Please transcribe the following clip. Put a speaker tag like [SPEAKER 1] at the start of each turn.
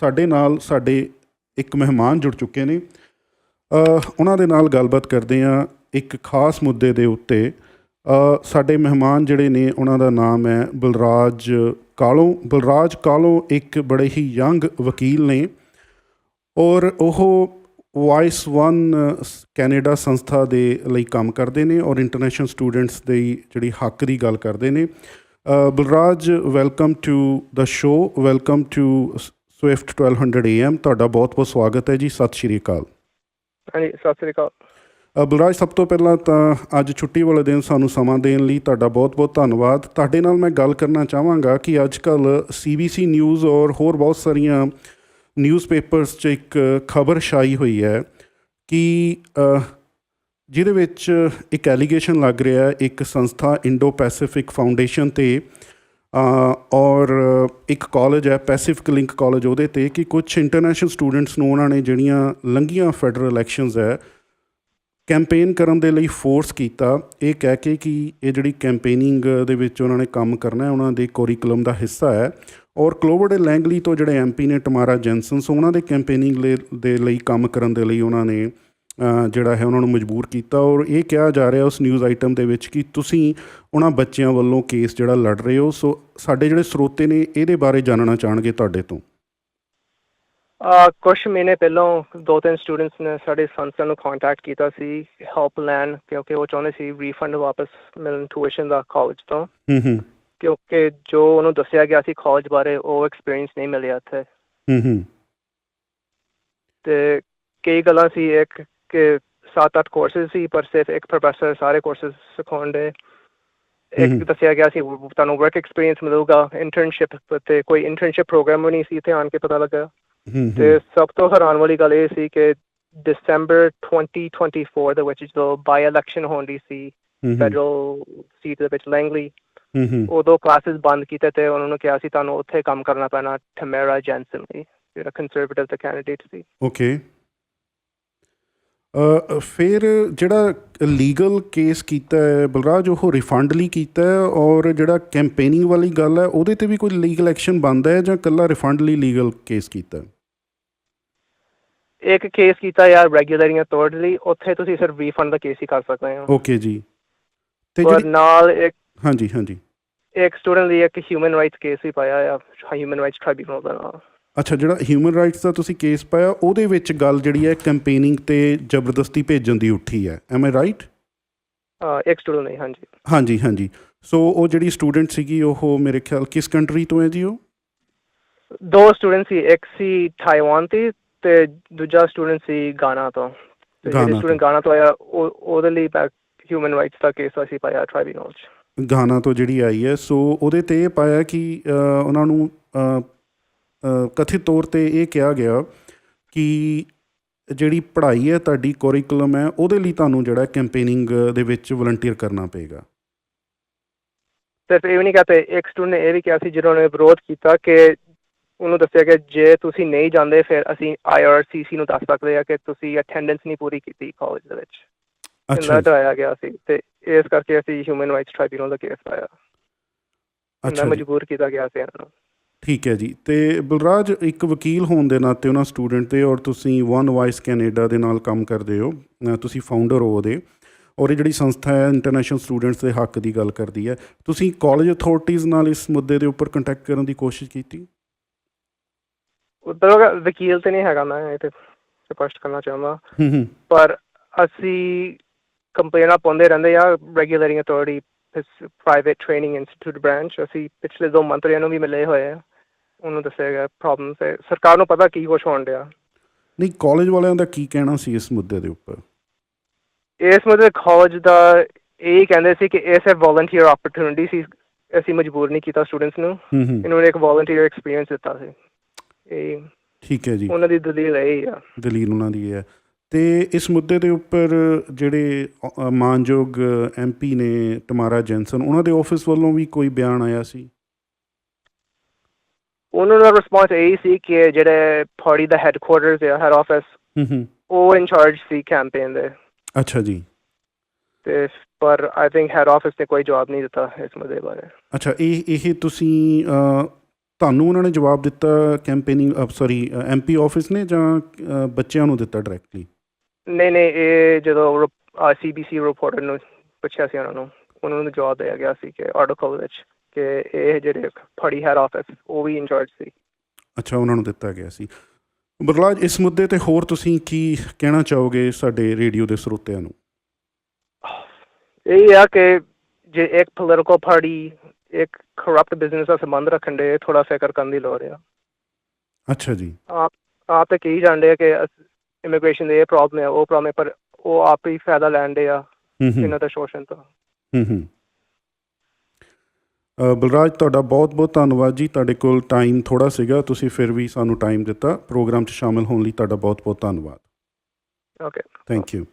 [SPEAKER 1] ਸਾਡੇ ਨਾਲ ਸਾਡੇ ਇੱਕ ਮਹਿਮਾਨ ਜੁੜ ਚੁੱਕੇ ਨੇ। ਉਹਨਾਂ ਦੇ ਨਾਲ ਗੱਲਬਾਤ ਕਰਦੇ ਆ ਇੱਕ ਖਾਸ ਮੁੱਦੇ ਦੇ ਉੱਤੇ। ਸਾਡੇ ਮਹਿਮਾਨ ਜਿਹੜੇ ਨੇ, ਉਹਨਾਂ ਦਾ ਨਾਮ ਹੈ ਬਲਰਾਜ ਕਾਲੋਂ। ਬਲਰਾਜ ਕਾਲੋਂ ਇੱਕ ਬੜੇ ਹੀ ਯੰਗ ਵਕੀਲ ਨੇ ਔਰ ਉਹ ਵਾਇਸ 1 ਕੈਨੇਡਾ ਸੰਸਥਾ ਦੇ ਲਈ ਕੰਮ ਕਰਦੇ ਨੇ ਔਰ ਇੰਟਰਨੈਸ਼ਨਲ ਸਟੂਡੈਂਟਸ ਦੇ ਜਿਹੜੀ ਹੱਕ ਦੀ ਗੱਲ ਕਰਦੇ ਨੇ। Balraj, welcome to the show welcome to Swift 1200 AM ਤੁਹਾਡਾ ਬਹੁਤ-ਬਹੁਤ ਸਵਾਗਤ ਹੈ ਜੀ ਸਤਿ ਸ਼੍ਰੀ ਅਕਾਲ।
[SPEAKER 2] ਹਾਂਜੀ ਸਤਿ ਸ੍ਰੀ ਅਕਾਲ।
[SPEAKER 1] ਬਲਰਾਜ ਸਭ ਤੋਂ ਪਹਿਲਾਂ ਤਾਂ ਅੱਜ ਛੁੱਟੀ ਵਾਲੇ ਦਿਨ ਸਾਨੂੰ ਸਮਾਂ ਦੇਣ ਲਈ ਤੁਹਾਡਾ ਬਹੁਤ-ਬਹੁਤ ਧੰਨਵਾਦ। ਤੁਹਾਡੇ ਨਾਲ ਮੈਂ ਗੱਲ ਕਰਨਾ ਚਾਹਾਂਗਾ ਕਿ ਅੱਜ ਕੱਲ CBC ਨਿਊਜ਼ ਔਰ ਹੋਰ ਬਹੁਤ ਸਾਰੀਆਂ ਨਿਊਜ਼ਪੇਪਰਸ 'ਚ ਇੱਕ ਖਬਰ ਛਾਈ ਹੋਈ ਹੈ ਕਿ ਜਿਹਦੇ ਵਿੱਚ ਇੱਕ ਐਲੀਗੇਸ਼ਨ ਲੱਗ ਰਿਹਾ ਹੈ ਇੱਕ ਸੰਸਥਾ ਇੰਡੋ ਪੈਸੀਫਿਕ ਫਾਊਂਡੇਸ਼ਨ ਤੇ ਔਰ ਇੱਕ ਕਾਲਜ ਹੈ ਪੈਸੀਫਿਕ ਲਿੰਕ ਕਾਲਜ ਉਹਦੇ ਤੇ ਕਿ ਕੁਝ ਇੰਟਰਨੈਸ਼ਨਲ ਸਟੂਡੈਂਟਸ ਨੂੰ ਉਹਨਾਂ ਨੇ ਜਿਹੜੀਆਂ ਲੰਘੀਆਂ ਫੈਡਰਲ ਇਲੈਕਸ਼ਨਸ ਹੈ ਕੈਂਪੇਨ ਕਰਨ ਦੇ ਲਈ ਫੋਰਸ ਕੀਤਾ। ਇਹ ਕਹਿ ਕੇ ਕਿ ਇਹ ਜਿਹੜੀ ਕੈਂਪੇਨਿੰਗ ਦੇ ਵਿੱਚ ਉਹਨਾਂ ਨੇ ਕੰਮ ਕਰਨਾ ਹੈ, ਉਹਨਾਂ ਦੇ ਕੋਰੀਕੁਲਮ ਦਾ ਹਿੱਸਾ ਹੈ। ਔਰ ਕਲੋਵਰਡ ਲੈਂਗਲੀ ਤੋਂ ਜਿਹੜੇ ਐਮਪੀ ਨੇ ਟਮਾਰਾ ਜੈਨਸਨਸ ਉਹਨਾਂ ਦੇ ਕੈਂਪੇਨਿੰਗ ਦੇ ਲਈ ਕੰਮ ਕਰਨ ਦੇ ਲਈ ਉਹਨਾਂ ਨੇ ਜਿਹੜਾ ਹੈ ਉਹਨਾਂ ਨੂੰ ਮਜਬੂਰ ਕੀਤਾ ਔਰ ਇਹ ਕਿਹਾ ਜਾ ਰਿਹਾ ਉਸ ਨਿਊਜ਼ ਆਈਟਮ ਦੇ ਵਿੱਚ ਕਿ ਤੁਸੀਂ ਉਹਨਾਂ ਬੱਚਿਆਂ ਵੱਲੋਂ ਕੇਸ ਜਿਹੜਾ ਲੜ ਰਹੇ ਹੋ ਸੋ ਸਾਡੇ ਜਿਹੜੇ ਸਰੋਤੇ ਨੇ ਇਹਦੇ ਬਾਰੇ ਜਾਣਨਾ ਚਾਹਣਗੇ ਤੁਹਾਡੇ ਤੋਂ।
[SPEAKER 2] ਆ ਕੁਝ ਮਹੀਨੇ ਪਹਿਲਾਂ ਦੋ ਤਿੰਨ ਸਟੂਡੈਂਟਸ ਨੇ ਸਾਡੇ ਸੰਸਥਾ ਨੂੰ ਕੰਟੈਕਟ ਕੀਤਾ ਸੀ ਹੈਲਪ ਲੈਣ ਕਿਉਂਕਿ ਉਹ ਚਾਹੁੰਦੇ ਸੀ ਰੀਫੰਡ ਵਾਪਸ ਮਿਲਣ ਟਿਊਸ਼ਨ ਦਾ ਕਾਲਜ ਤੋਂ।
[SPEAKER 1] ਹੂੰ ਹੂੰ।
[SPEAKER 2] ਕਿਉਂਕਿ ਜੋ ਉਹਨੂੰ ਦੱਸਿਆ ਗਿਆ ਸੀ ਕਾਲਜ ਬਾਰੇ ਉਹ ਐਕਸਪੀਰੀਅੰਸ ਨਹੀਂ ਮਿਲਿਆ ਇੱਥੇ।
[SPEAKER 1] ਹੂੰ ਹੂੰ।
[SPEAKER 2] ਤੇ ਕਈ ਗੱਲਾਂ ਸੀ ਇੱਕ ਕਿ ਸੱਤ ਅੱਠ ਕੋਰਸਸ ਸੀ ਪਰ ਸਿਰਫ ਇੱਕ ਪ੍ਰੋਫੈਸਰ ਸਾਰੇ ਕੋਰਸਸ ਸਿਖਾਉਂਦੇ ਇੱਕ। ਦੱਸਿਆ ਗਿਆ ਸੀ ਤੁਹਾਨੂੰ ਵਰਕ ਐਕਸਪੀਰੀਅੰਸ ਮਿਲੂਗਾ ਇੰਟਰਨਸ਼ਿਪ ਤੇ ਕੋਈ ਇੰਟਰਨਸ਼ਿਪ ਪ੍ਰੋਗਰਾਮ ਨਹੀਂ ਸੀ ਇੱਥੇ ਆਣ ਕੇ ਪਤਾ ਲੱਗਾ। ਤੇ ਸਭ ਤੋਂ ਹੈਰਾਨ ਵਾਲੀ ਗੱਲ ਇਹ ਸੀ ਕਿ ਦਸੰਬਰ 2024 ਦੇ ਵਿੱਚ ਜਦੋਂ ਬਾਈ ਇਲੈਕਸ਼ਨ ਹੋਣੀ ਸੀ ਫੈਡਰਲ ਸੀਟ ਦੇ ਵਿੱਚ ਲੈਂਗਲੀ ਉਦੋਂ ਕਲਾਸਿਸ ਬੰਦ ਕੀਤੇ ਤੇ ਉਹਨਾਂ ਨੂੰ ਕਿਹਾ ਸੀ ਤੁਹਾਨੂੰ ਉੱਥੇ ਕੰਮ ਕਰਨਾ ਪੈਣਾ ਟਮੇਰਾ ਜੈਨਸਨ ਲਈ ਜਿਹੜਾ ਕੰਜ਼ਰਵੇਟਿਵ ਦਾ ਕੈਂਡੀਡੇਟ ਸੀ।
[SPEAKER 1] ਓਕੇ ਫਿਰ ਜਿਹੜਾ ਲੀਗਲ ਕੇਸ ਕੀਤਾ ਹੈ ਬਲਰਾਜ ਉਹ ਰਿਫੰਡ ਲਈ ਕੀਤਾ ਹੈ ਔਰ ਜਿਹੜਾ ਕੈਂਪੇਨਿੰਗ ਵਾਲੀ ਗੱਲ ਹੈ ਉਹਦੇ ਤੇ ਵੀ ਕੋਈ ਲੀਗਲ ਐਕਸ਼ਨ ਬਣਦਾ ਹੈ ਜਾਂ ਕੱਲਾ ਰਿਫੰਡ ਲਈ ਲੀਗਲ ਕੇਸ ਕੀਤਾ?
[SPEAKER 2] ਇੱਕ ਕੇਸ ਕੀਤਾ ਯਾਰ ਰੈਗੂਲਰਿੰਗ ਅਥਾਰਟੀ ਉੱਥੇ ਤੁਸੀਂ ਸਿਰਫ ਰੀਫੰਡ ਦਾ ਕੇਸ ਹੀ ਕਰ ਸਕਦੇ ਹੋ।
[SPEAKER 1] ਓਕੇ ਜੀ। ਤੇ ਜਿਹੜੀ
[SPEAKER 2] ਨਾਲ ਇੱਕ
[SPEAKER 1] ਹਾਂਜੀ ਹਾਂਜੀ।
[SPEAKER 2] ਇੱਕ ਸਟੂਡੈਂਟ ਲਈ ਇੱਕ ਹਿਊਮਨ ਰਾਈਟਸ ਕੇਸ ਵੀ ਪਾਇਆ ਆ ਹਿਊਮਨ ਰਾਈਟਸ ਟ੍ਰਾਈਬਿਊਨਲ ਦਾ
[SPEAKER 1] ਅੱਛਾ ਜਿਹੜਾ ਹਿਊਮਨ ਰਾਈਟਸ ਦਾ ਤੁਸੀਂ ਕੇਸ ਪਾਇਆ ਉਹਦੇ ਵਿੱਚ ਗੱਲ ਜਿਹੜੀ ਹੈ ਕੈਂਪੇਨਿੰਗ ਤੇ ਜ਼ਬਰਦਸਤੀ ਭੇਜਣ ਦੀ ਉੱਠੀ ਹੈ। ਐਮ ਆਈ ਰਾਈਟ
[SPEAKER 2] ਇੱਕ ਸਟੂਡੈਂਟ ਨਹੀਂ ਹਾਂਜੀ।
[SPEAKER 1] ਹਾਂਜੀ ਹਾਂਜੀ। ਸੋ ਉਹ ਜਿਹੜੀ ਸਟੂਡੈਂਟ ਸੀਗੀ ਉਹ ਮੇਰੇ ਖਿਆਲ ਕਿਸ ਕੰਟਰੀ ਤੋਂ ਹੈ ਜੀ ਉਹ?
[SPEAKER 2] ਦੋ ਸਟੂਡੈਂਟ ਸੀ ਇੱਕ ਸੀ ਤਾਈਵਾਨ ਤੇ ਤੇ ਦੂਜਾ ਸਟੂਡੈਂਟ ਸੀ ਗਾਨਾ ਤੋਂ। ਤੇ ਜਿਹੜੇ। ਸਟੂਡੈਂਟ ਗਾਨਾ ਤੋਂ ਆਇਆ ਉਹ ਉਹਦੇ ਲਈ ਹਿਊਮਨ ਰਾਈਟਸ ਦਾ ਕੇਸ ਅਸੀਂ ਪਾਇਆ ਟ੍ਰਾਈਬਿਊਨਲ 'ਚ।
[SPEAKER 1] ਗਾਨਾ ਤੋਂ ਜਿਹੜੀ ਆਈ ਹੈ ਸੋ ਉਹਦੇ ਤੇ ਇਹ ਪਾਇਆ ਕਿ ਉਹਨਾਂ ਨੂੰ ਕਥਿਤ ਤੌਰ ਤੇ ਇਹ ਕਿਹਾ ਗਿਆ ਕਿ ਜਿਹੜੀ ਪੜ੍ਹਾਈ ਹੈ ਤੁਹਾਡੀ ਕੋਰਿਕੂਲਮ ਹੈ ਉਹਦੇ ਲਈ ਤੁਹਾਨੂੰ ਜਿਹੜਾ ਕੈਂਪੇਨਿੰਗ ਦੇ ਵਿੱਚ ਵਲੰਟੀਅਰ ਕਰਨਾ ਪਏਗਾ।
[SPEAKER 2] ਸਿਰਫ ਇਹ ਵੀ ਨਹੀਂ ਕਹਤੇ ਇੱਕ ਸਟੂਡੈਂਟ ਨੇ ਇਹ ਵੀ ਕਿਹਾ ਸੀ ਜਿਹਨਾਂ ਨੇ ਵਿਰੋਧ ਕੀਤਾ ਕਿ ਉਹਨੂੰ ਦੱਸਿਆ ਕਿ ਜੇ ਤੁਸੀਂ ਨਹੀਂ ਜਾਂਦੇ ਫਿਰ ਅਸੀਂ ਆਈਆਰਸੀਸੀ ਨੂੰ ਦੱਸ ਸਕਦੇ ਆ ਕਿ ਤੁਸੀਂ ਅਟੈਂਡੈਂਸ ਨਹੀਂ ਪੂਰੀ ਕੀਤੀ ਕਾਲਜ ਦੇ ਵਿੱਚ।
[SPEAKER 1] ਅੱਛਾ ਜੀ,
[SPEAKER 2] ਡਰਾਇਆ ਗਿਆ ਸੀ ਤੇ ਇਸ ਕਰਕੇ ਅਸੀਂ ਹਿਊਮਨ ਰਾਈਟਸ ਟ੍ਰਾਈਬਿਊਨਲ ਦਾ ਕੇਸ ਪਾਇਆ
[SPEAKER 1] ਅੱਛਾ
[SPEAKER 2] ਮਜਬੂਰ ਕੀਤਾ ਗਿਆ ਸੀ ਇਹਨਾਂ ਨੂੰ।
[SPEAKER 1] ਠੀਕ ਹੈ ਜੀ। ਤੇ ਬਲਰਾਜ ਇੱਕ ਵਕੀਲ ਹੋਣ ਦੇ ਨਾਤੇ ਉਹਨਾਂ ਸਟੂਡੈਂਟ ਤੇ ਔਰ ਤੁਸੀਂ ਵਨ ਵਾਇਸ ਕੈਨੇਡਾ ਦੇ ਨਾਲ ਕੰਮ ਕਰਦੇ ਹੋ ਤੁਸੀਂ ਫਾਊਂਡਰ ਹੋ ਉਹਦੇ ਔਰ ਇਹ ਜਿਹੜੀ ਸੰਸਥਾ ਹੈ ਇੰਟਰਨੈਸ਼ਨਲ ਸਟੂਡੈਂਟਸ ਦੇ ਹੱਕ ਦੀ ਗੱਲ ਕਰਦੀ ਹੈ। ਤੁਸੀਂ ਕਾਲਜ ਅਥਾਰਟੀਆਂ ਨਾਲ ਇਸ ਮੁੱਦੇ ਦੇ ਉੱਪਰ ਕੰਟੈਕਟ ਕਰਨ ਦੀ ਕੋਸ਼ਿਸ਼ ਕੀਤੀ?
[SPEAKER 2] ਉਧਰ ਵਕੀਲ ਤੇ ਨਹੀਂ ਹੈਗਾ ਮੈਂ ਇਹ ਤੇ ਸਪਸ਼ਟ ਕਰਨਾ ਚਾਹੁੰਦਾ ਪਰ ਅਸੀਂ ਕੰਪਲੇਨਾਂ ਪਾਉਂਦੇ ਰਹਿੰਦੇ ਆ regulatory authority private training institute branch ਅਸੀਂ ਪਿਛਲੇ ਦੋ ਮੰਤਰੀਆਂ ਨੂੰ ਵੀ ਮਿਲੇ ਹੋਏ ਆ। ਉਹਨੂੰ ਦੱਸਿਆ ਗਿਆ ਪ੍ਰੋਬਲਮ ਤੇ ਸਰਕਾਰ ਨੂੰ ਪਤਾ ਕੀ ਕੁਛ ਹੋਣ ਡਿਆ।
[SPEAKER 1] ਨਹੀਂ ਕਾਲਜ ਵਾਲਿਆਂ ਦਾ ਕੀ ਕਹਿਣਾ ਸੀ ਇਸ ਮੁੱਦੇ ਦੇ ਉੱਪਰ?
[SPEAKER 2] ਇਸ ਮੁੱਦੇ ਕਾਲਜ ਦਾ ਇਹ ਕਹਿੰਦੇ ਸੀ ਕਿ ਇਹ ਸਿਰਫ ਵੋਲੰਟੀਅਰ ਓਪਰਚੁਨਿਟੀ ਸੀ। ਅਸੀਂ ਮਜਬੂਰ ਨਹੀਂ ਕੀਤਾ ਸਟੂਡੈਂਟਸ ਨੂੰ।
[SPEAKER 1] ਹੂੰ ਹੂੰ।
[SPEAKER 2] ਇਹਨਾਂ ਨੇ ਇੱਕ ਵੋਲੰਟੀਅਰ ਐਕਸਪੀਰੀਅੰਸ ਦਿੱਤਾ ਸੀ। ਇਹ
[SPEAKER 1] ਠੀਕ ਹੈ ਜੀ।
[SPEAKER 2] ਉਹਨਾਂ ਦੀ ਦਲੀਲ ਇਹ ਆ।
[SPEAKER 1] ਦਲੀਲ ਉਹਨਾਂ ਦੀ ਹੈ। ਤੇ ਇਸ ਮੁੱਦੇ ਦੇ ਉੱਪਰ ਜਿਹੜੇ ਮਾਨਯੋਗ ਐਮਪੀ ਨੇ ਟਮਾਰਾ ਜੈਨਸਨ ਉਹਨਾਂ ਦੇ ਆਫਿਸ ਵੱਲੋਂ ਵੀ ਕੋਈ ਬਿਆਨ ਆਇਆ ਸੀ?
[SPEAKER 2] ਉਹਨਾਂ ਦਾ ਰਿਸਪੌਂਸ ਇਹ ਸੀ ਕਿ ਜਿਹੜੇ ਪਾਰਟੀ ਦਾ ਹੈੱਡਕੁਆਰਟਰਸ ਹੈ ਹੈਡ ਆਫਿਸ
[SPEAKER 1] ਹੂੰ ਹੂੰ।
[SPEAKER 2] ਉਹ ਇਨਚਾਰਜ ਸੀ ਕੈਂਪੇਨ ਦੇ।
[SPEAKER 1] ਅੱਛਾ ਜੀ।
[SPEAKER 2] ਤੇ ਪਰ ਆਈ ਥਿੰਕ ਹੈਡ ਆਫਿਸ ਨੇ ਕੋਈ ਜਵਾਬ ਨਹੀਂ ਦਿੱਤਾ ਇਸ ਮੁੱਦੇ ਬਾਰੇ।
[SPEAKER 1] ਅੱਛਾ ਇਹ ਇਹ ਤੁਸੀਂ ਤੁਹਾਨੂੰ ਉਹਨਾਂ ਨੇ ਜਵਾਬ ਦਿੱਤਾ ਕੈਂਪੇਨਿੰਗ ਸੌਰੀ ਐਮਪੀ ਆਫਿਸ ਨੇ ਜਾਂ ਬੱਚਿਆਂ ਨੂੰ ਦਿੱਤਾ ਡਾਇਰੈਕਟਲੀ
[SPEAKER 2] ਨਹੀਂ ਨਹੀਂ ਇਹ ਜਦੋਂ ਸੀਬੀਸੀ ਰਿਪੋਰਟਰ ਨੂੰ ਪੁੱਛਿਆ ਸੀ ਉਹਨਾਂ ਨੂੰ ਉਹਨਾਂ ਨੂੰ ਜਵਾਬ ਦਿਆ ਗਿਆ ਸੀ ਕਿ ਆਰਟੀਕਲ ਵਿੱਚ। ਕਿ ਇਹ ਜਿਹੜੇ ਫੜੀ ਹੈਡ ਆਫਿਸ ਉਹ ਵੀ ਇੰਚਾਰਜ ਸੀ।
[SPEAKER 1] ਅੱਛਾ ਉਹਨਾਂ ਨੂੰ ਦਿੱਤਾ ਗਿਆ ਸੀ। ਬਰਲਾਜ ਇਸ ਮੁੱਦੇ ਤੇ ਹੋਰ ਤੁਸੀਂ ਕੀ ਕਹਿਣਾ ਚਾਹੋਗੇ ਸਾਡੇ ਰੇਡੀਓ ਦੇ ਸਰੋਤਿਆਂ ਨੂੰ?
[SPEAKER 2] ਇਹ ਆ ਕਿ ਜੇ ਇੱਕ ਪੋਲੀਟੀਕਲ ਪਾਰਟੀ ਇੱਕ ਕਰਪਟ ਬਿਜ਼ਨਸ ਦਾ ਸੰਬੰਧ ਰੱਖਣ ਦੇ ਥੋੜਾ ਫਿਕਰ ਕਰਨ ਦੀ ਲੋੜ ਆ।
[SPEAKER 1] ਅੱਛਾ ਜੀ।
[SPEAKER 2] ਆਪ ਆਪ ਤਾਂ ਕਹੀ ਜਾਂਦੇ ਆ ਕਿ ਇਮੀਗ੍ਰੇਸ਼ਨ ਦੇ ਇਹ ਪ੍ਰੋਬਲਮ ਹੈ ਉਹ ਪ੍ਰੋਬਲਮ ਹੈ ਪਰ ਉਹ ਆਪ ਹੀ ਫਾਇਦਾ ਲੈਂਦੇ ਆ ਇਹਨਾਂ ਦਾ ਸ਼ੋਸ਼ਣ ਤੋਂ।
[SPEAKER 1] ਹੂੰ ਹੂੰ। ਬਲਰਾਜ ਤੁਹਾਡਾ ਬਹੁਤ ਬਹੁਤ ਧੰਨਵਾਦ ਜੀ। ਤੁਹਾਡੇ ਕੋਲ ਟਾਈਮ ਥੋੜਾ ਸੀਗਾ ਤੁਸੀਂ ਫਿਰ ਵੀ ਸਾਨੂੰ ਟਾਈਮ ਦਿੱਤਾ। ਪ੍ਰੋਗਰਾਮ 'ਚ ਸ਼ਾਮਿਲ ਹੋਣ ਲਈ ਤੁਹਾਡਾ ਬਹੁਤ ਬਹੁਤ ਧੰਨਵਾਦ।
[SPEAKER 2] Okay
[SPEAKER 1] thank you